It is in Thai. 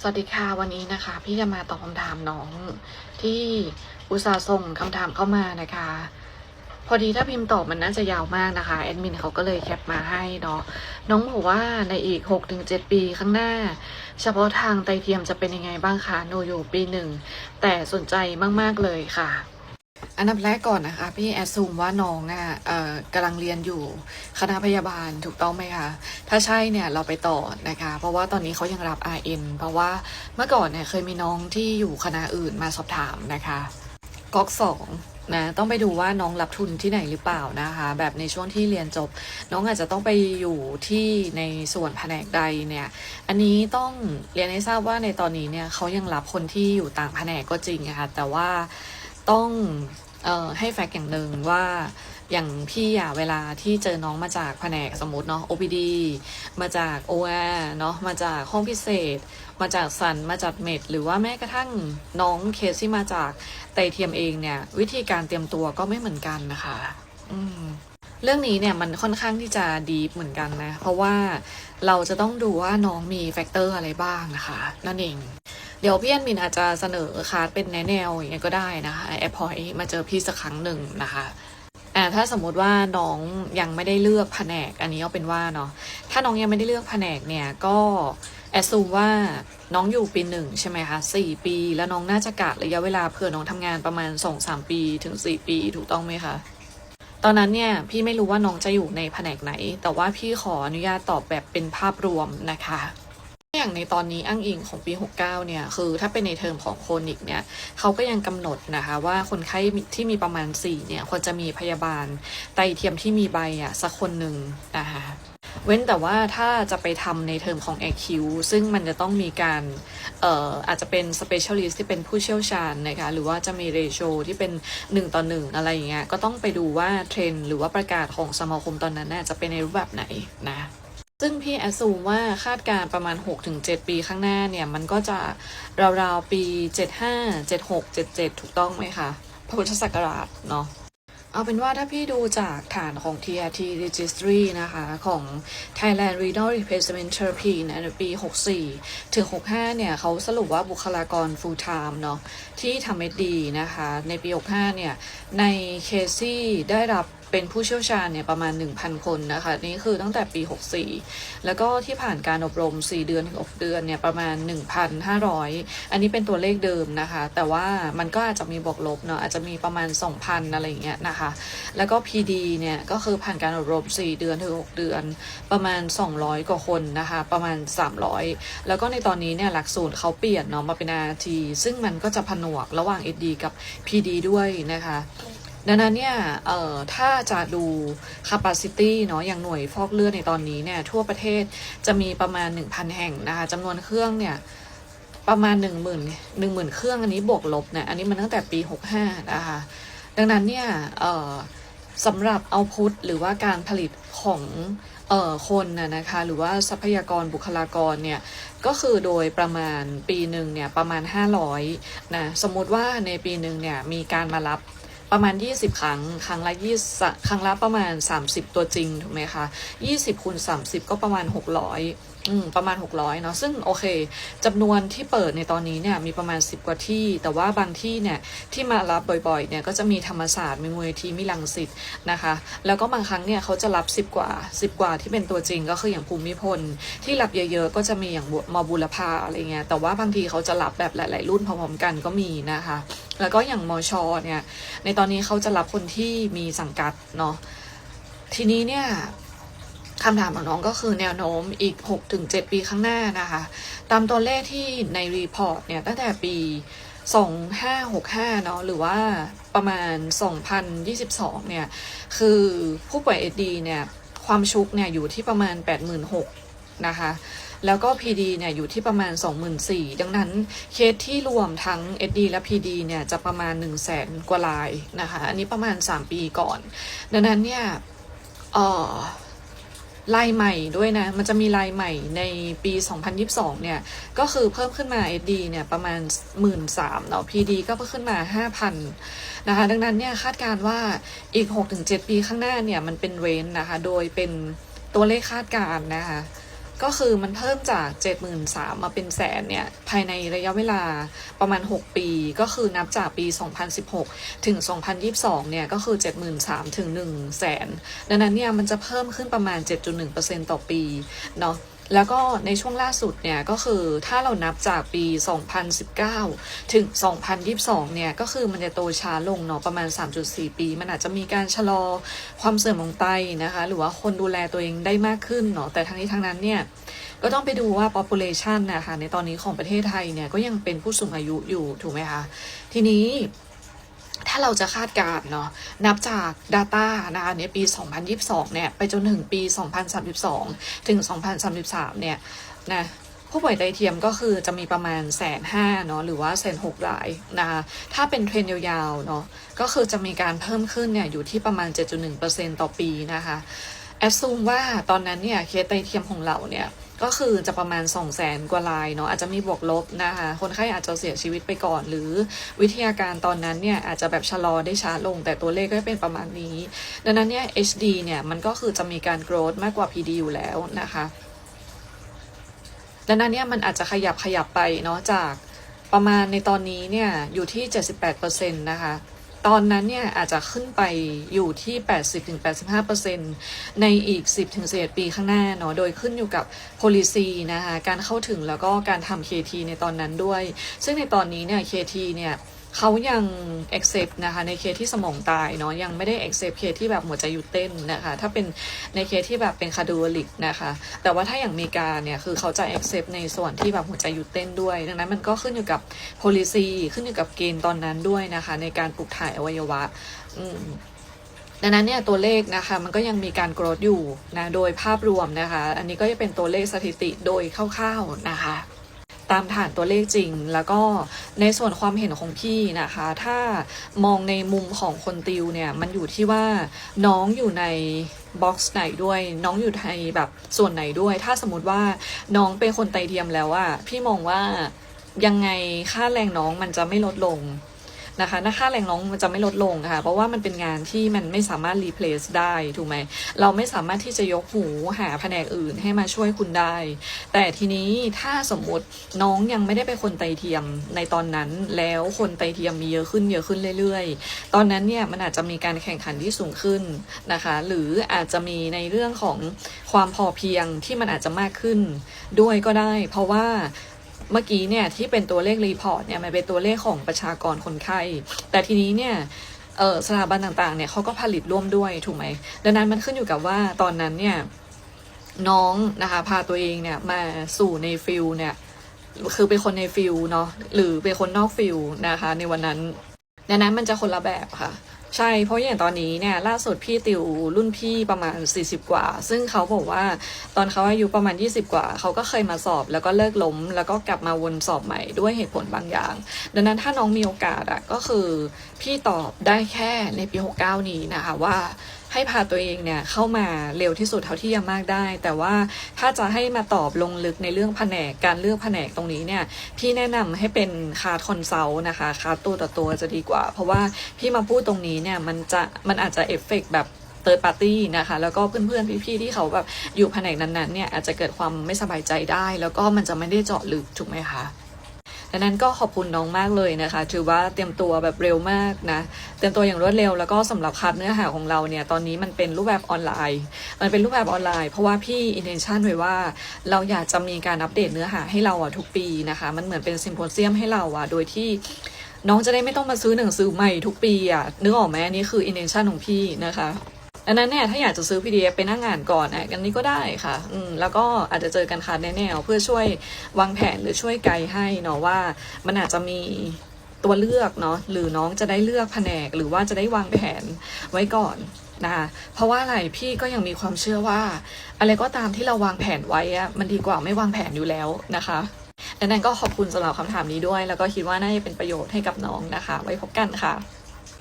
สวัสดีค่ะวันนี้นะคะ พี่จะมาตอบคำถามน้องที่อุตส่าห์ส่งคำถามเข้ามานะคะ พอดีถ้าพิมพ์ตอบมันน่าจะยาวมากนะคะแอดมินเขาก็เลยแคปมาให้เนาะน้องบอกว่าในอีก 6-7 ปีข้างหน้า เฉพาะทางไตเทียมจะเป็นยังไงบ้างคะโนอยู่ปีหนึ่งแต่สนใจมาก ๆ เลยค่ะ อันดับแรกก่อนนะคะ พี่แอดซูมว่าน้องอะเอ่อกำลังเรียนอยู่คณะพยาบาลถูกต้องไหมคะ ถ้าใช่เนี่ยเราไปต่อนะคะ เพราะว่าตอนนี้เขายังรับ RN เพราะว่าเมื่อก่อนเนี่ยเคยมีน้องที่อยู่คณะอื่นมาสอบถามนะคะก๊อกสองนะต้องไปดูว่าน้องรับทุนที่ไหนหรือเปล่านะคะ แบบในช่วงที่เรียนจบ น้องอาจจะต้องไปอยู่ที่ในส่วนแผนกใดเนี่ย อันนี้ต้องเรียนให้ทราบว่าในตอนนี้เนี่ยเขายังรับคนที่อยู่ต่างแผนกก็จริงนะคะแต่ว่า ต้องเอ่อให้แฟกต์อย่างหนึ่งว่าอย่างพี่อะเวลาที่เจอน้องมาจากแผนกสมมติเนาะ OPD มาจาก OR เนาะมาจากห้องพิเศษ มาจากสันมาจากเมดหรือว่าแม้กระทั่งน้องเคสที่มาจากไตเทียมเองเนี่ย วิธีการเตรียมตัวก็ไม่เหมือนกันนะคะอืมเรื่องนี้เนี่ยมันค่อนข้างที่จะดีเหมือนกันนะ เพราะว่าเราจะต้องดูว่าน้องมีแฟกเตอร์อะไรบ้างนะคะ นั่นเอง เดี๋ยวพี่แอนมินอาจจะเสนอคาร์ดเป็นแนแนวอย่างเงี้ยก็ได้นะคะแอปพอยมาเจอพี่สักครั้งหนึ่งนะคะอ่าถ้าสมมติว่าน้องยังไม่ได้เลือกแผนกอันนี้เอาเป็นว่าเนาะถ้าน้องยังไม่ได้เลือกแผนกเนี่ยก็แอดซูมว่าน้องอยู่ปีหนึ่งใช่ไหมคะสี่ปี แล้วน้องน่าจะกะระยะเวลาเผื่อน้องทำงานประมาณสองสามปีถึงสี่ปีถูกต้องไหมคะตอนนั้นเนี่ยพี่ไม่รู้ว่าน้องจะอยู่ในแผนกไหน แต่ว่าพี่ขออนุญาตตอบแบบเป็นภาพรวมนะคะ อย่างในตอนนี้อ้างอิงของปี 69 เนี่ย คือถ้าเป็นในเทอมของโคนิกเนี่ยเขาก็ยังกำหนดนะคะว่าคนไข้ที่มีประมาณ 4 เนี่ย ควรจะมีพยาบาลไตเทียมที่มีใบอะสักคนหนึ่งนะคะเว้นแต่ว่าถ้าจะไปทำในเทอมของ AQ ซึ่งมันจะต้องมีการเอ่ออาจจะเป็น specialist ที่เป็นผู้เชี่ยวชาญนะคะหรือว่าจะมี ratio ที่เป็น 1 ต่อ 1 อะไรอย่างเงี้ยก็ต้องไปดูว่าเทรนหรือว่าประกาศของสมาคมตอนนั้นน่ะจะเป็นในรูปแบบไหนนะ ซึ่งพี่แอสซูมว่าคาดการประมาณ 6-7 ปีข้างหน้าเนี่ย มันก็จะราวๆปี 75 76 77 ถูกต้องไหมคะพุทธศักราชเนาะเอาเป็นว่าถ้าพี่ดูจากฐานของ TRT Registry นะคะ ของ Thailand Renal Replacement Therapy ในปี 64 ถึง 65 เนี่ยเขาสรุปว่าบุคลากร full time เนาะที่ทำเอดีนะคะ ในปี 65 เนี่ย ในเคสที่ได้รับ เป็นผู้เชี่ยวชาญเนี่ยประมาณ 1,000 คนนะคะนี่คือตั้งแต่ปี 64 แล้วก็ที่ผ่านการอบรม 4 เดือนถึง6เดือนเนี่ยประมาณ 1,500 อันนี้เป็นตัวเลขเดิมนะคะ แต่ว่ามันก็อาจจะมีบวกลบเนาะอาจจะมีประมาณ 2,000 อะไรอย่างเงี้ยนะคะ แล้วก็ PD เนี่ยก็คือผ่านการอบรม 4 เดือนถึง6เดือน ประมาณ 200 กว่าคนนะคะประมาณ 300 แล้วก็ในตอนนี้เนี่ยหลักสูตรเขาเปลี่ยนเนาะมาเป็น RT ซึ่งมันก็จะผนวกระหว่าง SD กับ PD ด้วยนะคะ ดังนั้นเนี่ย เอ่อ ถ้าจะดู capacity เนาะ อย่างหน่วยฟอกเลือดในตอนนี้เนี่ย ทั่วประเทศจะมีประมาณ 1,000 แห่งนะคะจำนวนเครื่องเนี่ย ประมาณ 1 0 0 0 0 1 0,000 เครื่องอันนี้บวกลบเนี่ย อันนี้มันตั้งแต่ปี 65 นะคะ ดังนั้นเนี่ย เอ่อสำหรับเอาพุทหรือว่าการผลิตของเอ่อคนนะนะคะ หรือว่าทรัพยากรบุคลากรเนี่ย ก็คือโดยประมาณปีหนึ่งเนี่ย ประมาณ 500นะ สมมติว่าในปีหนึ่งเนี่ย มีการมารับ ประมาณ 20 ครั้ง ครั้งละ20ครั้งละประมาณ 30 ตัวจริงถูกไหมคะ20คูณ30 ก็ประมาณ 600 อืมประมาณ 600เนาะซึ่งโอเคจำนวนที่เปิดในตอนนี้เนี่ยมีประมาณ 10 กว่าที่ แต่ว่าบางที่เนี่ยที่มารับบ่อยๆเนี่ยก็จะมีธรรมศาสตร์มีมูลนิธิมีลังสิตนะคะ แล้วก็บางครั้งเนี่ยเขาจะรับ 10 กว่า 10 กว่าที่เป็นตัวจริงก็คืออย่างภูมิพล ที่รับเยอะๆ ก็จะมีอย่างมอบุรพาอะไรเงี้ยแต่ว่าบางทีเขาจะรับแบบหลาย ๆ รุ่นพร้อมๆกันก็มีนะคะ แล้วก็อย่างมอชอเนี่ยในตอนนี้เขาจะรับคนที่มีสังกัดเนาะทีนี้เนี่ย คำถามของน้องก็คือแนวโน้มอีก 6-7 ปีข้างหน้านะคะ ตามตัวเลขที่ในรีพอร์ตเนี่ยตั้งแต่ปี 2565 เนาะหรือว่าประมาณ 2022 เนี่ย คือผู้ป่วยเอดีเนี่ยความชุกเนี่ยอยู่ที่ประมาณ 86,000นะคะ แล้วก็ PD เนี่ยอยู่ที่ประมาณ 24,000ดังนั้นเคสที่รวมทั้ง SD และ PD เนี่ยจะประมาณ 1 0 0 0 0แสนกว่าลายนะคะ อันนี้ประมาณ 3 ปีก่อน ดังนั้นเนี่ยเอ่อ ลายใหม่ด้วยนะ มันจะมีลายใหม่ในปี 2022 เนี่ย ก็คือเพิ่มขึ้นมา SD เนี่ย ประมาณ 13,000เนาะ PD ก็เพิ่มขึ้นมา 5,000 นะคะ ดังนั้นเนี่ยคาดการว่าอีก 6-7 ปีข้างหน้าเนี่ย มันเป็นเรนนะคะ โดยเป็นตัวเลขคาดการณ์นะคะ ก็คือมันเพิ่มจาก 73,000มาเป็นแสนเนี่ย ภายในระยะเวลาประมาณ 6 ปี ก็คือนับจากปี 2016 ถึง 2022 เนี่ย ก็คือ 73,000 ถึง1แสนดังนั้นเนี่ย มันจะเพิ่มขึ้นประมาณ 7.1%ต่อปี เนาะ แล้วก็ในช่วงล่าสุดเนี่ยก็คือถ้าเรานับจากปี 2019 ถึง 2022 เนี่ยก็คือมันจะโตช้าลงเนาะประมาณ 3.4 ปี มันอาจจะมีการชะลอความเสื่อมของไตนะคะ หรือว่าคนดูแลตัวเองได้มากขึ้นเนาะแต่ทั้งนี้ทั้งนั้นเนี่ยก็ต้องไปดูว่า population นะคะในตอนนี้ของประเทศไทยเนี่ยก็ยังเป็นผู้สูงอายุอยู่ถูกไหมคะทีนี้ เราจะคาดการณ์เนาะนับจาก Data นะคะในปี 2022 เนี่ย ไปจนถึงปี 2032 ถึง 2033 เนี่ยนะผู้ป่วยไตเทียมก็คือจะมีประมาณแสนห้าเนาะหรือว่าแสนหกรายนะคะถ้าเป็นเทรนยาวๆเนาะก็คือจะมีการเพิ่มขึ้นเนี่ยอยู่ที่ประมาณ 7.1%ต่อปีนะคะแอดซูมว่าตอนนั้นเนี่ยเคสไตเทียมของเราเนี่ย ก็คือจะประมาณ 2 0 0แสนกว่ารายเนาะอาจจะมีบวกลบนะคะ คนไข้อาจจะเสียชีวิตไปก่อน หรือวิทยาการตอนนั้นเนี่ยอาจจะแบบชะลอได้ช้าลง แต่ตัวเลขก็เป็นประมาณนี้ ดังนั้นเนี่ย HD เนี่ยมันก็คือจะมีการ growth มากกว่า PD อยู่แล้วนะคะดังนั้นเนี่ยมันอาจจะขยับขยับไปเนาะจากประมาณในตอนนี้เนี่ยอยู่ที่ 78%นะคะ ตอนนั้นเนี่ยอาจจะขึ้นไปอยู่ที่ 80-85%ในอีก 10-11 ปีข้างหน้าเนาะ โดยขึ้นอยู่กับ policy นะคะ การเข้าถึงแล้วก็การทำ KT ในตอนนั้นด้วย ซึ่งในตอนนี้เนี่ย KT เนี่ย เขายัง accept นะคะในเคสที่สมองตายเนาะยังไม่ได้ accept เคสที่แบบหัวใจหยุดเต้นนะคะถ้าเป็นในเคสที่แบบเป็นคาร์ดิโอลิกนะคะแต่ว่าถ้าอย่างอเมริกาเนี่ยคือเขาจะ accept ในส่วนที่แบบหัวใจหยุดเต้นด้วย ดังนั้นมันก็ขึ้นอยู่กับ policy ขึ้นอยู่กับเกณฑ์ตอนนั้นด้วยนะคะในการปลูกถ่ายอวัยวะอืมดังนั้นเนี่ยตัวเลขนะคะมันก็ยังมีการกรธอยู่นะโดยภาพรวมนะคะ อันนี้ก็จะเป็นตัวเลขสถิติโดยคร่าวๆนะคะ ตามฐานตัวเลขจริง แล้วก็ในส่วนความเห็นของพี่นะคะ ถ้ามองในมุมของคนติวเนี่ยมันอยู่ที่ว่าน้องอยู่ในบ็อกซ์ไหนด้วยน้องอยู่ในแบบส่วนไหนด้วย ถ้าสมมติว่าน้องเป็นคนไตเทียมแล้วอะพี่มองว่ายังไงค่าแรงน้องมันจะไม่ลดลง นะคะค่าแรงน้องมันจะไม่ลดลงค่ะ เพราะว่ามันเป็นงานที่มันไม่สามารถ replace ได้ถูกไหมเราไม่สามารถที่จะยกหูหาแผนกอื่นให้มาช่วยคุณได้ แต่ทีนี้ถ้าสมมติน้องยังไม่ได้เป็นคนไตเทียมในตอนนั้นแล้วคนไตเทียมมีเยอะขึ้นเยอะขึ้นเรื่อยๆ ตอนนั้นเนี่ยมันอาจจะมีการแข่งขันที่สูงขึ้นนะคะ หรืออาจจะมีในเรื่องของความพอเพียงที่มันอาจจะมากขึ้นด้วยก็ได้ เพราะว่า เมื่อกี้เนี่ยที่เป็นตัวเลขรีพอร์ตเนี่ยมันเป็นตัวเลขของประชากรคนไข้ แต่ทีนี้เนี่ยเออสถาบันต่างๆเนี่ยเขาก็ผลิตร่วมด้วยถูกไหมดังนั้นมันขึ้นอยู่กับว่าตอนนั้นเนี่ยน้องนะคะพาตัวเองเนี่ยมาสู่ในฟิลเนี่ยคือเป็นคนในฟิลเนาะหรือเป็นคนนอกฟิลนะคะในวันนั้นดังนั้นมันจะคนละแบบค่ะ ใช่ เพราะอย่างตอนนี้เนี่ยล่าสุดพี่ติวรุ่นพี่ประมาณ 40 กว่า ซึ่งเขาบอกว่าตอนเขาอายุประมาณ 20 กว่า เขาก็เคยมาสอบแล้วก็เลิกล้ม แล้วก็กลับมาวนสอบใหม่ด้วยเหตุผลบางอย่าง ดังนั้นถ้าน้องมีโอกาสอะก็คือพี่ตอบได้แค่ในปี 69 นี้นะคะว่า ให้พาตัวเองเนี่ยเข้ามาเร็วที่สุดเท่าที่จะมากได้ แต่ว่าถ้าจะให้มาตอบลงลึกในเรื่องแผนกการเลือกแผนกตรงนี้เนี่ยพี่แนะนำให้เป็นคาร์คอนซัลท์นะคะคาร์ตัวต่อตัวจะดีกว่า เพราะว่าพี่มาพูดตรงนี้เนี่ยมันจะมันอาจจะเอฟเฟกแบบเติร์ดปาร์ตี้นะคะ แล้วก็เพื่อนๆ พี่ๆ ที่เขาแบบอยู่แผนกนั้นๆเนี่ยอาจจะเกิดความไม่สบายใจได้ แล้วก็มันจะไม่ได้เจาะลึกถูกไหมคะ ดังนั้นก็ขอบคุณน้องมากเลยนะคะถือว่าเตรียมตัวแบบเร็วมากนะเตรียมตัวอย่างรวดเร็วแล้วก็สำหรับคัดเนื้อหาของเราเนี่ยตอนนี้มันเป็นรูปแบบออนไลน์ มันเป็นรูปแบบออนไลน์เพราะว่าพี่อินเทนชันไว้ว่า เราอยากจะมีการอัปเดตเนื้อหาให้เราอะทุกปีนะคะ มันเหมือนเป็นซิมโพเซียมให้เราอะโดยที่น้องจะได้ไม่ต้องมาซื้อหนังสือใหม่ทุกปีอะนึกออกไหมนนี้คืออินเทนชันของพี่นะคะ อันนั้นเนี่ยถ้าอยากจะซื้อ PDF ไปนั่งอ่านก่อนอะกันนี้ก็ได้ค่ะอืมแล้วก็อาจจะเจอกันคัดแน่ๆเพื่อช่วยวางแผนหรือช่วยไกด์ให้เนาะว่า มันอาจจะมีตัวเลือกเนาะหรือน้องจะได้เลือกแผนก หรือว่าจะได้วางแผนไว้ก่อนนะคะเพราะว่าอะไรพี่ก็ยังมีความเชื่อว่า อะไรก็ตามที่เราวางแผนไว้อะมันดีกว่าไม่วางแผนอยู่แล้วนะคะดังนั้นก็ขอบคุณสำหรับคำถามนี้ด้วย แล้วก็คิดว่าน่าจะเป็นประโยชน์ให้กับน้องนะคะ ไว้พบกันค่ะ